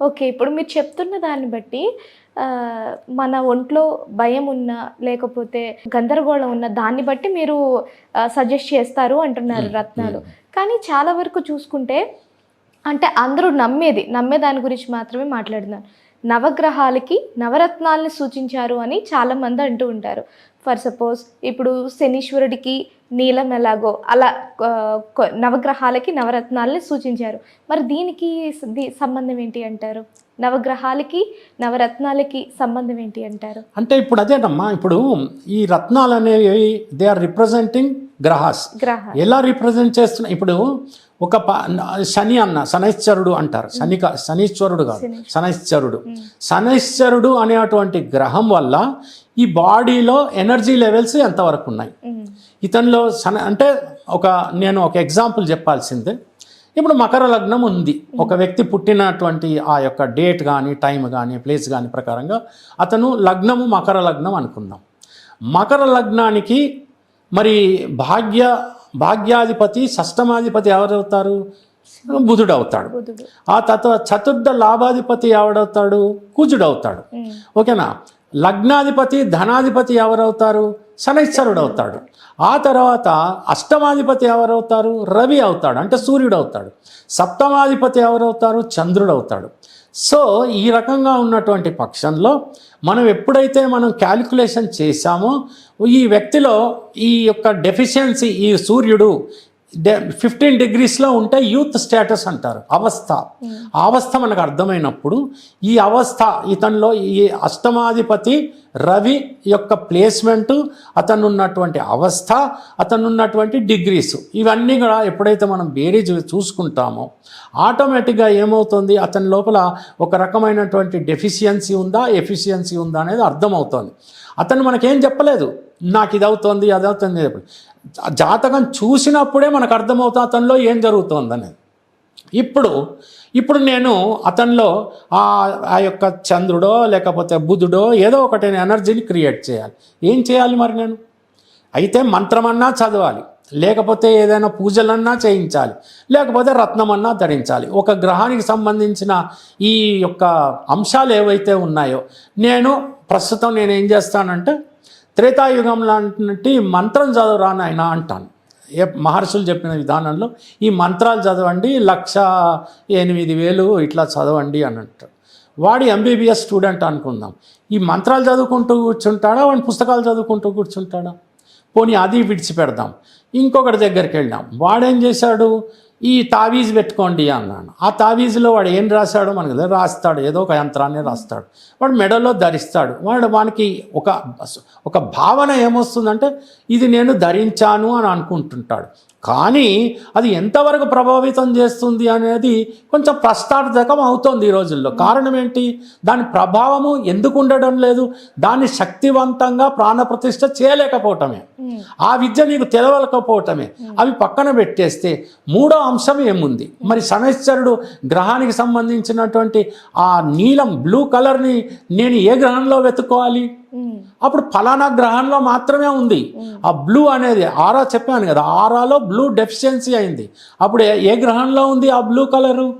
Okay ఇప్పుడు మీరు చెప్తున్న దాన్ని బట్టి మన ఒంట్లో భయం ఉన్న లేకపోతే గందరగోళం ఉన్న దాన్ని బట్టి మీరు సజెస్ట్ చేస్తారు అంటున్నారు రత్నాలు. కానీ చాలా వరకు చూసుకుంటే అంటే అందరూ నమ్మేది నమ్మే దాని గురించి మాత్రమే మాట్లాడుతున్నారు. నవగ్రహాలకి నవరత్నాలని సూచించారు అని చాలా మంది అంటూ ఉంటారు. ఫర్ సపోజ్ ఇప్పుడు శనీశ్వరుడికి నీలం ఎలాగో అలా నవగ్రహాలకి నవరత్నాలని సూచించారు. మరి దీనికి సంబంధం ఏంటి అంటారు? నవగ్రహాలకి నవరత్నాలకి సంబంధం ఏంటి అంటారు? అంటే ఇప్పుడు అదేనమ్మా ఇప్పుడు ఈ రత్నాలు అనేవి దే ఆర్ రిప్రజెంటింగ్ గ్రహాస్. గ్రహ ఎలా రిప్రజెంట్ చేస్తున్నా ఇప్పుడు ఒక శని అన్న శనైశ్వరుడు అంటారు. శని శనీశ్వరుడు కాదు శనైశ్వరుడు. శనైశ్వరుడు అనేటువంటి గ్రహం వల్ల ఈ బాడీలో ఎనర్జీ లెవెల్స్ ఎంతవరకు ఉన్నాయి? ఇతనిలో సన అంటే ఒక నేను ఒక ఎగ్జాంపుల్ చెప్పాల్సిందే. ఇప్పుడు మకర లగ్నం ఉంది. ఒక వ్యక్తి పుట్టినటువంటి ఆ యొక్క డేట్ కానీ టైం కానీ ప్లేస్ కానీ ప్రకారంగా అతను లగ్నము మకర లగ్నం అనుకుందాం. మకర లగ్నానికి మరి భాగ్య భాగ్యాధిపతి షష్టమాధిపతి ఎవరవుతారు? బుధుడు. అవుతాడు ఆ తత్వ చతుర్థ లాభాధిపతి ఎవడవుతాడు? కుజుడు అవుతాడు ఓకేనా? లగ్నాధిపతి ధనాధిపతి ఎవరవుతారు? శనైశ్వరుడు అవుతాడు ఆ తర్వాత అష్టమాధిపతి ఎవరవుతారు? రవి అవుతాడు అంటే సూర్యుడు అవుతాడు సప్తమాధిపతి ఎవరవుతారు? చంద్రుడు అవుతాడు సో ఈ రకంగా ఉన్నటువంటి పక్షంలో మనం ఎప్పుడైతే మనం క్యాలిక్యులేషన్ చేశామో ఈ వ్యక్తిలో ఈ యొక్క డెఫిషియన్సీ ఈ సూర్యుడు ఫిఫ్టీన్ డిగ్రీస్లో ఉంటే యూత్ స్టేటస్ అంటారు. అవస్థ. ఆ అవస్థ మనకు అర్థమైనప్పుడు ఈ అవస్థ ఇతనిలో ఈ అష్టమాధిపతి రవి యొక్క ప్లేస్మెంటు అతను ఉన్నటువంటి అవస్థ అతను ఉన్నటువంటి డిగ్రీస్ ఇవన్నీ కూడా ఎప్పుడైతే మనం బేరీజ్ చూసుకుంటామో ఆటోమేటిక్గా ఏమవుతుంది? అతని లోపల ఒక రకమైనటువంటి డెఫిషియన్సీ ఉందా? ఎఫిషియన్సీ ఉందా? అనేది అర్థమవుతుంది. అతను మనకేం చెప్పలేదు. నాకు ఇది అవుతుంది అది అవుతుంది జాతకం చూసినప్పుడే మనకు అర్థమవుతుంది అతనిలో ఏం జరుగుతుంది అనేది. ఇప్పుడు ఇప్పుడు నేను అతనిలో ఆ ఆ యొక్క చంద్రుడో లేకపోతే బుధుడో ఏదో ఒకటి ఎనర్జీని క్రియేట్ చేయాలి. ఏం చేయాలి మరి నేను? అయితే మంత్రమన్నా చదవాలి లేకపోతే ఏదైనా పూజలన్నా చేయించాలి లేకపోతే రత్నమన్నా ధరించాలి. ఒక గ్రహానికి సంబంధించిన ఈ యొక్క అంశాలు ఏవైతే ఉన్నాయో నేను ప్రస్తుతం నేను ఏం చేస్తానంటే త్రేతాయుగం లాంటి మంత్రం చదవరాని నాయన అంటాను. ఏ మహర్షులు చెప్పిన విధానంలో ఈ మంత్రాలు చదవండి లక్ష ఎనిమిది వేలు ఇట్లా చదవండి అని అంటాడు వాడు ఎంబీబీఎస్ స్టూడెంట్ అనుకుందాం. ఈ మంత్రాలు చదువుకుంటూ కూర్చుంటాడా? వాడి పుస్తకాలు చదువుకుంటూ కూర్చుంటాడా? పోనీ అది విడిచిపెడదాం. ఇంకొకటి దగ్గరికి వెళ్ళాం వాడేం చేశాడు? ఈ తావీజు పెట్టుకోండి అన్నాను ఆ తావీజులో వాడు ఏం రాశాడో మనకు రాస్తాడు ఏదో ఒక యంత్రాన్ని రాస్తాడు. వాడు మెడలో ధరిస్తాడు. వాడు వానికి ఒక ఒక భావన ఏమొస్తుందంటే ఇది నేను ధరించాను అని అనుకుంటుంటాడు. కానీ అది ఎంతవరకు ప్రభావితం చేస్తుంది అనేది కొంచెం ప్రశ్నార్థకం అవుతోంది ఈ రోజుల్లో. కారణం ఏంటి? దాని ప్రభావము ఎందుకు ఉండడం లేదు? దాన్ని శక్తివంతంగా ప్రాణప్రతిష్ఠ చేయలేకపోవటమే. ఆ విద్య నీకు తెలవలేకపోవటమే అవి పక్కన పెట్టేస్తే మూడో అంశం ఏముంది? మరి శనైశ్వరుడు గ్రహానికి సంబంధించినటువంటి ఆ నీలం బ్లూ కలర్ని నేను ఏ గ్రహంలో వెతుక్కోవాలి? అప్పుడు ఫలానా గ్రహంలో మాత్రమే ఉంది. ఆ బ్లూ అనేది ఆరా చెప్పాను కదా ఆరాలో బ్లూ డెఫిషియన్సీ అయింది. అప్పుడు ఏ- గ్రహంలో ఉంది ఆ బ్లూ కలరు?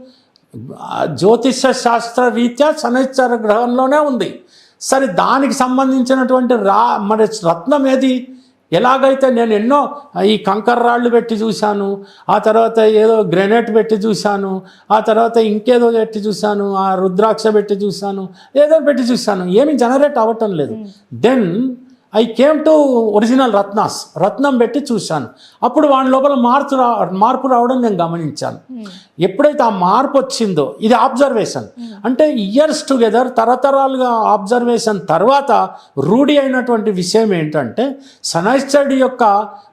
జ్యోతిష శాస్త్ర రీత్యా శనిశ్చర గ్రహంలోనే ఉంది. సరే దానికి సంబంధించినటువంటి రా మరి రత్నం ఏది? ఎలాగైతే నేను ఎన్నో ఈ కంకర రాళ్ళు పెట్టి చూశాను ఆ తర్వాత ఏదో గ్రెనేట్ పెట్టి చూశాను ఆ తర్వాత ఇంకేదో పెట్టి చూశాను ఆ రుద్రాక్ష పెట్టి చూశాను ఏదో పెట్టి చూశాను ఏమీ జనరేట్ అవ్వటం లేదు. Then I came to original Ratna's రత్నం పెట్టి చూశాను. అప్పుడు వాడి లోపల మార్పు రా మార్పు రావడం నేను గమనించాను. ఎప్పుడైతే ఆ మార్పు వచ్చిందో ఇది ఆబ్జర్వేషన్ అంటే ఇయర్స్ టుగెదర్ తరతరాలుగా ఆబ్జర్వేషన్ తర్వాత రూఢి అయినటువంటి విషయం ఏంటంటే సనైస్టడీ యొక్క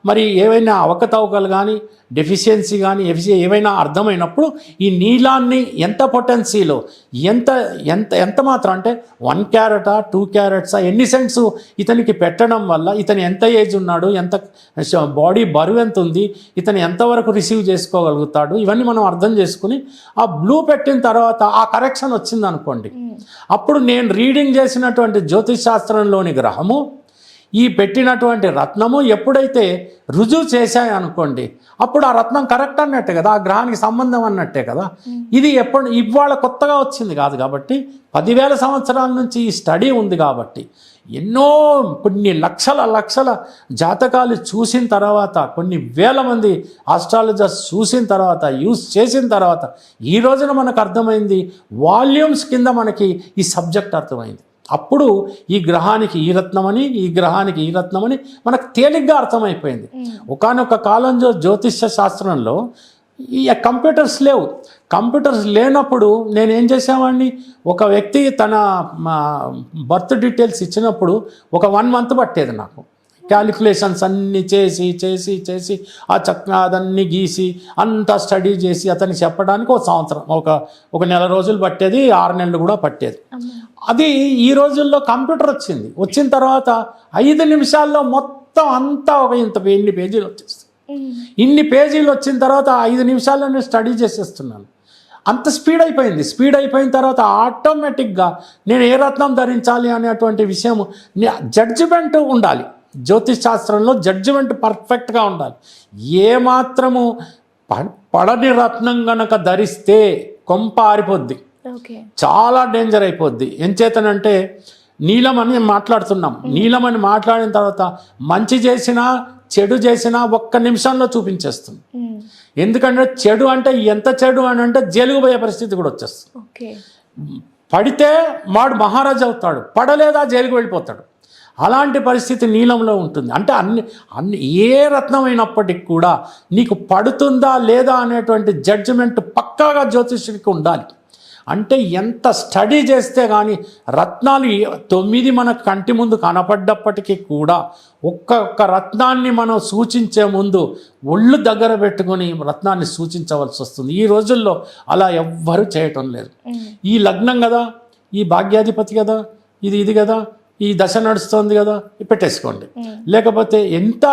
మరి ఏవైనా అవకతవకలు కానీ డెఫిషియన్సీ కానీ ఎఫిషి ఏవైనా అర్థమైనప్పుడు ఈ నీలాన్ని ఎంత పొటెన్సీలో ఎంత ఎంత ఎంత మాత్రం అంటే వన్ క్యారెటా టూ క్యారెట్సా ఎన్ని సెంట్స్ ఇతనికి పెట్టడం వల్ల ఇతను ఎంత ఏజ్ ఉన్నాడు ఎంత బాడీ బరువు ఎంత ఉంది ఇతను ఎంతవరకు రిసీవ్ చేసుకోగలుగుతాడు ఇవన్నీ మనం అర్థం చేసుకుని ఆ బ్లూ పెట్టిన తర్వాత ఆ కరెక్షన్ వచ్చింది అనుకోండి. అప్పుడు నేను రీడింగ్ చేసినటువంటి జ్యోతిష్ శాస్త్రంలోని గ్రహము ఈ పెట్టినటువంటి రత్నము ఎప్పుడైతే రుజువు చేశాయి అనుకోండి అప్పుడు ఆ రత్నం కరెక్ట్ అన్నట్టే కదా ఆ గ్రహానికి సంబంధం అన్నట్టే కదా. ఇది ఎప్పుడు ఇవాళ కొత్తగా వచ్చింది కాదు కాబట్టి పదివేల సంవత్సరాల నుంచి ఈ స్టడీ ఉంది కాబట్టి ఎన్నో కొన్ని లక్షల లక్షల జాతకాలు చూసిన తర్వాత కొన్ని వేల మంది ఆస్ట్రాలజర్స్ చూసిన తర్వాత యూస్ చేసిన తర్వాత ఈ రోజున మనకు అర్థమైంది వాల్యూమ్స్ కింద మనకి ఈ సబ్జెక్ట్ అర్థమైంది. అప్పుడు ఈ గ్రహానికి ఈ రత్నమని ఈ గ్రహానికి ఈ రత్నమని మనకు తేలిగ్గా అర్థమైపోయింది. ఒకానొక కాలంలో జ్యోతిష్య శాస్త్రంలో ఈ కంప్యూటర్స్ లేవు. కంప్యూటర్స్ లేనప్పుడు నేను ఏం చేసేవాడిని? ఒక వ్యక్తి తన బర్త్ డీటెయిల్స్ ఇచ్చినప్పుడు ఒక వన్ మంత్ పట్టేది నాకు. క్యాలిక్యులేషన్స్ అన్నీ చేసి చేసి చేసి ఆ చక్కగా అదన్నీ గీసి అంతా స్టడీ చేసి అతనికి చెప్పడానికి ఒక సంవత్సరం ఒక ఒక నెల రోజులు పట్టేది ఆరు నెలలు కూడా పట్టేది. అది ఈ రోజుల్లో కంప్యూటర్ వచ్చింది. వచ్చిన తర్వాత ఐదు నిమిషాల్లో మొత్తం అంతా ఒక ఇంత ఎన్ని పేజీలు వచ్చేస్తాయి ఇన్ని పేజీలు వచ్చిన తర్వాత ఐదు నిమిషాల్లో నేను స్టడీ చేసేస్తున్నాను. అంత స్పీడ్ అయిపోయింది. స్పీడ్ అయిపోయిన తర్వాత ఆటోమేటిక్గా నేను ఏ రత్నం ధరించాలి అనేటువంటి విషయం జడ్జిమెంట్ ఉండాలి. జ్యోతిష్ శాస్త్రంలో జడ్జిమెంట్ పర్ఫెక్ట్గా ఉండాలి. ఏ మాత్రము ప- పడని రత్నం గనక ధరిస్తే కొంప ఆరిపోద్ది. చాలా డేంజర్ అయిపోద్ది. ఎంచేతనంటే నీలం అని మాట్లాడుతున్నాం. నీలం అని మాట్లాడిన తర్వాత మంచి చేసినా చెడు చేసినా ఒక్క నిమిషంలో చూపించేస్తుంది. ఎందుకంటే చెడు అంటే ఎంత చెడు అని అంటే జైలుకు పోయే పరిస్థితి కూడా వచ్చేస్తుంది. పడితే వాడు మహారాజు అవుతాడు పడలేదా జైలుకు వెళ్ళిపోతాడు. అలాంటి పరిస్థితి నీలంలో ఉంటుంది. అంటే అన్ని అన్ని ఏ రత్నం అయినప్పటికీ కూడా నీకు పడుతుందా లేదా అనేటువంటి జడ్జిమెంట్ పక్కాగా జ్యోతిష్యుడికి ఉండాలి. అంటే ఎంత స్టడీ చేస్తే కానీ రత్నాలు తొమ్మిది మన కంటి ముందు కనపడ్డప్పటికీ కూడా ఒక్క ఒక్క రత్నాన్ని మనం సూచించే ముందు ఒళ్ళు దగ్గర పెట్టుకొని రత్నాన్ని సూచించవలసి వస్తుంది. ఈ రోజుల్లో అలా ఎవ్వరూ చేయటం లేదు. ఈ లగ్నం కదా ఈ భాగ్యాధిపతి కదా ఇది ఇది కదా ఈ దశ నడుస్తోంది కదా పెట్టేసుకోండి. లేకపోతే ఎంత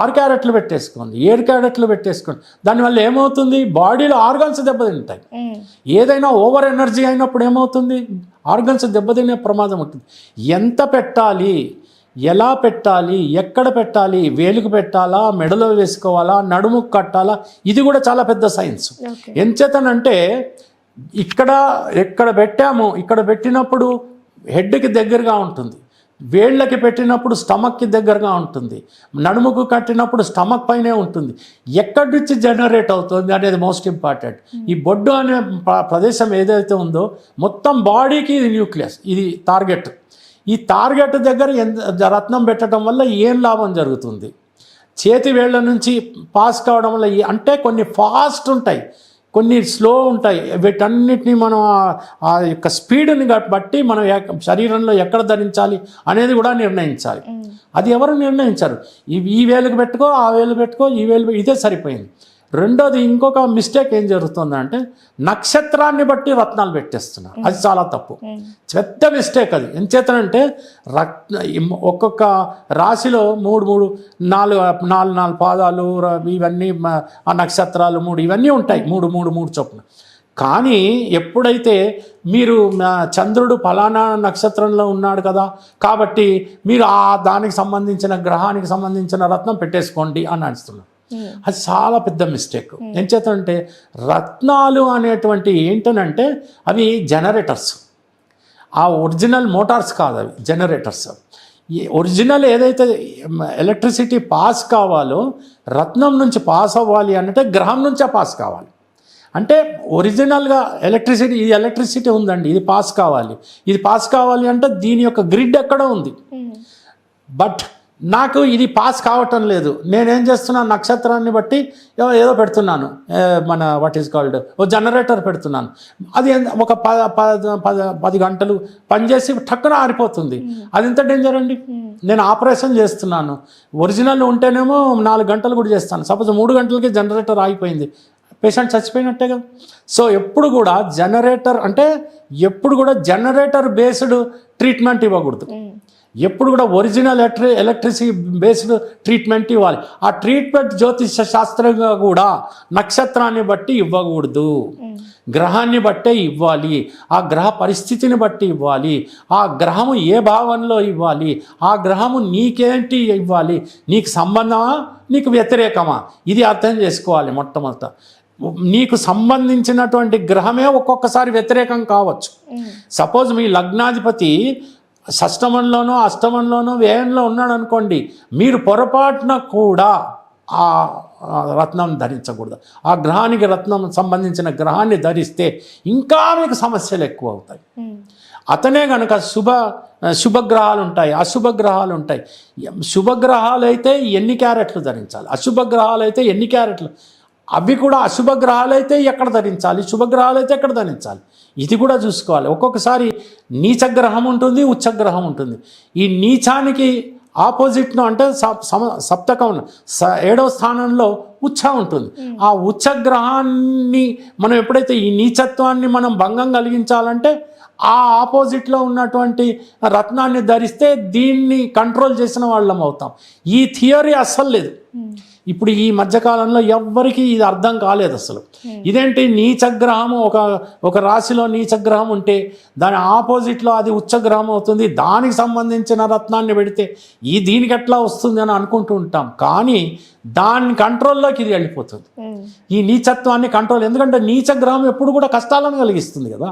ఆరు క్యారెట్లు పెట్టేసుకోండి ఏడు క్యారెట్లు పెట్టేసుకోండి. దానివల్ల ఏమవుతుంది? బాడీలో ఆర్గన్స్ దెబ్బతింటాయి. ఏదైనా ఓవర్ ఎనర్జీ అయినప్పుడు ఏమవుతుంది? ఆర్గన్స్ దెబ్బతినే ప్రమాదం ఉంటుంది. ఎంత పెట్టాలి? ఎలా పెట్టాలి? ఎక్కడ పెట్టాలి? వేలుకు పెట్టాలా? మెడలో వేసుకోవాలా? నడుముకు కట్టాలా? ఇది కూడా చాలా పెద్ద సైన్స్. ఎంచేతనంటే ఇక్కడ ఎక్కడ పెట్టామో ఇక్కడ పెట్టినప్పుడు హెడ్కి దగ్గరగా ఉంటుంది. వేళ్ళకి పెట్టినప్పుడు స్టమక్కి దగ్గరగా ఉంటుంది. నడుముకు కట్టినప్పుడు స్టమక్ పైనే ఉంటుంది. ఎక్కడి నుంచి జనరేట్ అవుతుంది అనేది మోస్ట్ ఇంపార్టెంట్. ఈ బొడ్డు అనే ప్రదేశం ఏదైతే ఉందో మొత్తం బాడీకి ఇది న్యూక్లియస్ ఇది టార్గెట్. ఈ టార్గెట్ దగ్గర ఎంత రత్నం పెట్టడం వల్ల ఏం లాభం జరుగుతుంది? చేతి వేళ్ళ నుంచి పాస్ కావడం వల్ల అంటే కొన్ని ఫాస్ట్ ఉంటాయి. కొన్ని స్లో ఉంటాయి. వీటన్నిటిని మనం ఆ- యొక్క స్పీడ్ని బట్టి మనం శరీరంలో ఎక్కడ ధరించాలి అనేది కూడా నిర్ణయించాలి. అది ఎవరు నిర్ణయించారు. ఈ వేలుకు పెట్టుకో ఆ వేలు పెట్టుకో ఈ వేలు ఇదే సరిపోయింది. రెండోది ఇంకొక మిస్టేక్ ఏం జరుగుతుందంటే నక్షత్రాన్ని బట్టి రత్నాలు పెట్టేస్తున్నారు. అది చాలా తప్పు. పెద్ద మిస్టేక్ అది. ఎంచేతనంటే రత్న ఒక్కొక్క రాశిలో మూడు మూడు నాలుగు నాలుగు నాలుగు పాదాలు ఇవన్నీ ఆ నక్షత్రాలు మూడు ఇవన్నీ ఉంటాయి. మూడు మూడు మూడు చొప్పున. కానీ ఎప్పుడైతే మీరు చంద్రుడు ఫలానా నక్షత్రంలో ఉన్నాడు కదా కాబట్టి మీరు ఆ దానికి సంబంధించిన గ్రహానికి సంబంధించిన రత్నం పెట్టేసుకోండి అని అనిస్తున్నారు అది చాలా పెద్ద మిస్టేక్ ఏం చేతంటే రత్నాలు అనేటువంటి ఏంటనంటే అవి జనరేటర్స్ ఆ ఒరిజినల్ మోటార్స్ కాదు అవి జనరేటర్స్ ఈ ఒరిజినల్ ఏదైతే ఎలక్ట్రిసిటీ పాస్ కావాలో రత్నం నుంచి పాస్ అవ్వాలి అంటే గ్రహం నుంచే పాస్ కావాలి. అంటే ఒరిజినల్గా ఎలక్ట్రిసిటీ ఇది ఎలక్ట్రిసిటీ ఉందండి ఇది పాస్ కావాలి. ఇది పాస్ కావాలి అంటే దీని యొక్క గ్రిడ్ ఎక్కడ ఉంది. బట్ నాకు ఇది పాస్ కావటం లేదు. నేనేం చేస్తున్నాను? నక్షత్రాన్ని బట్టి ఏదో- పెడుతున్నాను. మన వాట్ ఈస్ కాల్డ్ ఓ జనరేటర్ పెడుతున్నాను. అది ఒక పద- పది గంటలు పనిచేసి టక్కున ఆరిపోతుంది. అది ఎంత డేంజర్ అండి? నేను ఆపరేషన్ చేస్తున్నాను. ఒరిజినల్ ఉంటేనేమో నాలుగు గంటలు కూడా చేస్తాను. సపోజ్ మూడు గంటలకి జనరేటర్ ఆగిపోయింది. పేషెంట్ చచ్చిపోయినట్టే కదా. సో ఎప్పుడు కూడా జనరేటర్ అంటే ఎప్పుడు కూడా జనరేటర్ బేస్డ్ ట్రీట్మెంట్ ఇవ్వకూడదు. ఎప్పుడు కూడా original electri electricity based treatment ఇవ్వాలి. ఆ ట్రీట్మెంట్ జ్యోతిష శాస్త్రంగా కూడా నక్షత్రాన్ని బట్టి ఇవ్వకూడదు. గ్రహాన్ని బట్టే ఇవ్వాలి. ఆ గ్రహ పరిస్థితిని బట్టి ఇవ్వాలి. ఆ గ్రహము ఏ భావంలో ఇవ్వాలి? ఆ గ్రహము నీకేంటి ఇవ్వాలి? నీకు సంబంధమా? నీకు వ్యతిరేకమా? ఇది అర్థం చేసుకోవాలి మొట్టమొదట. నీకు సంబంధించినటువంటి గ్రహమే ఒక్కొక్కసారి వ్యతిరేకం కావచ్చు. సపోజ్ మీ లగ్నాధిపతి షష్టమంలోనో అష్టమంలోనో వ్యయంలో ఉన్నాడు అనుకోండి మీరు పొరపాటున కూడా ఆ రత్నం ధరించకూడదు. ఆ గ్రహానికి రత్నం సంబంధించిన గ్రహాన్ని ధరిస్తే ఇంకా మీకు సమస్యలు ఎక్కువ అవుతాయి అతనే కనుక శుభ శుభగ్రహాలు ఉంటాయి అశుభ గ్రహాలు ఉంటాయి శుభగ్రహాలు అయితే ఎన్ని క్యారెట్లు ధరించాలి? అశుభ గ్రహాలు అయితే ఎన్ని క్యారెట్లు? అవి కూడా అశుభ గ్రహాలు అయితే ఎక్కడ ధరించాలి? శుభగ్రహాలు అయితే ఎక్కడ ధరించాలి? ఇది కూడా చూసుకోవాలి. ఒక్కొక్కసారి నీచగ్రహం ఉంటుంది ఉచ్చగ్రహం ఉంటుంది. ఈ నీచానికి ఆపోజిట్ను అంటే సమ సప్తకం స ఏడవ స్థానంలో ఉచ్చ ఉంటుంది. ఆ ఉచ్చగ్రహాన్ని మనం ఎప్పుడైతే ఈ నీచత్వాన్ని మనం భంగం కలిగించాలంటే ఆ ఆపోజిట్లో ఉన్నటువంటి రత్నాన్ని ధరిస్తే దీన్ని కంట్రోల్ చేసిన వాళ్ళం అవుతాం. ఈ థియరీ అస్సలు లేదు. ఇప్పుడు ఈ మధ్యకాలంలో ఎవ్వరికీ ఇది అర్థం కాలేదు అసలు. ఇదేంటి నీచగ్రహం ఒక ఒక రాశిలో నీచగ్రహం ఉంటే దాని ఆపోజిట్లో అది ఉచ్చగ్రహం అవుతుంది. దానికి సంబంధించిన రత్నాన్ని పెడితే ఈ దీనికి ఎట్లా వస్తుంది అని అనుకుంటూ ఉంటాం. కానీ దాని కంట్రోల్లోకి ఇది వెళ్ళిపోతుంది. ఈ నీచత్వాన్ని కంట్రోల్ ఎందుకంటే నీచగ్రహం ఎప్పుడు కూడా కష్టాలను కలిగిస్తుంది కదా.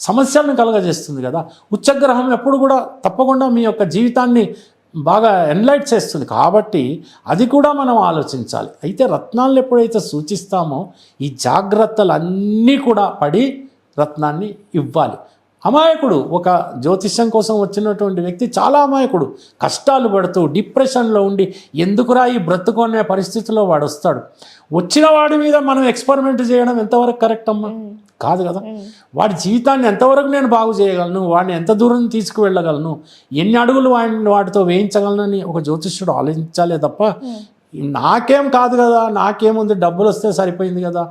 సమస్యలను కలగజేస్తుంది కదా. ఉచ్చగ్రహం ఎప్పుడు కూడా తప్పకుండా మీ యొక్క జీవితాన్ని బాగా ఎన్లైట్ చేస్తుంది. కాబట్టి అది కూడా మనం ఆలోచించాలి. అయితే రత్నాలను ఎప్పుడైతే సూచిస్తామో ఈ జాగ్రత్తలు అన్నీ కూడా పడి రత్నాన్ని ఇవ్వాలి. అమాయకుడు ఒక జ్యోతిష్యం కోసం వచ్చినటువంటి వ్యక్తి చాలా అమాయకుడు. కష్టాలు పడుతూ డిప్రెషన్లో ఉండి ఎందుకురా ఈ బ్రతుకునే పరిస్థితిలో వాడు వస్తాడు వచ్చిన వాడి మీద మనం ఎక్స్పెరిమెంట్ చేయడం ఎంతవరకు కరెక్ట్ అమ్మా? కాదు కదా? వాడి జీవితాన్ని ఎంతవరకు నేను బాగు చేయగలను? వాడిని ఎంత దూరం తీసుకువెళ్ళగలను? ఎన్ని అడుగులు వాడిని వాటితో వేయించగలనని ఒక జ్యోతిష్యుడు ఆలోచించాలే తప్ప నాకేం కాదు కదా? నాకేముంది? డబ్బులు వస్తే సరిపోయింది కదా?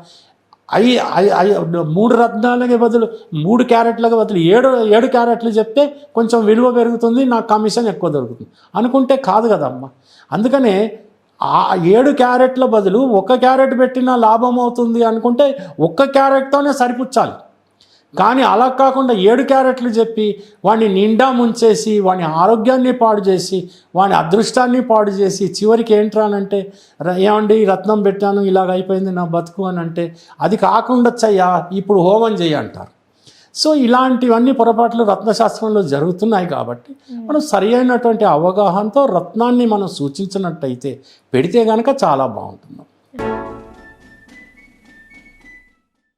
అవి అవి మూడు రత్నాలకి బదులు మూడు క్యారెట్లకు బదులు ఏడు ఏడు క్యారెట్లు చెప్తే కొంచెం విలువ పెరుగుతుంది నాకు కమిషన్ ఎక్కువ దొరుకుతుంది. అనుకుంటే కాదు కదమ్మా అందుకనే ఆ ఏడు క్యారెట్ల బదులు ఒక క్యారెట్ పెట్టినా లాభం అవుతుంది అనుకుంటే ఒక్క క్యారెట్తోనే సరిపుచ్చాలి. కానీ అలా కాకుండా ఏడు క్యారెట్లు చెప్పి వాడిని నిండా ముంచేసి వాని ఆరోగ్యాన్ని పాడు చేసి వాని అదృష్టాన్ని పాడు చేసి చివరికి ఏంట్రానంటే ఏమండి రత్నం పెట్టాను ఇలాగ అయిపోయింది నా బతుకు అని అంటే అది కాకుండా చయ్యా ఇప్పుడు హోమం చేయి అంటారు. సో ఇలాంటివన్నీ పొరపాట్లు రత్నశాస్త్రంలో జరుగుతున్నాయి కాబట్టి మనం సరి అయినటువంటి అవగాహనతో రత్నాన్ని మనం సూచించినట్టయితే పెడితే కనుక చాలా బాగుంటుంది.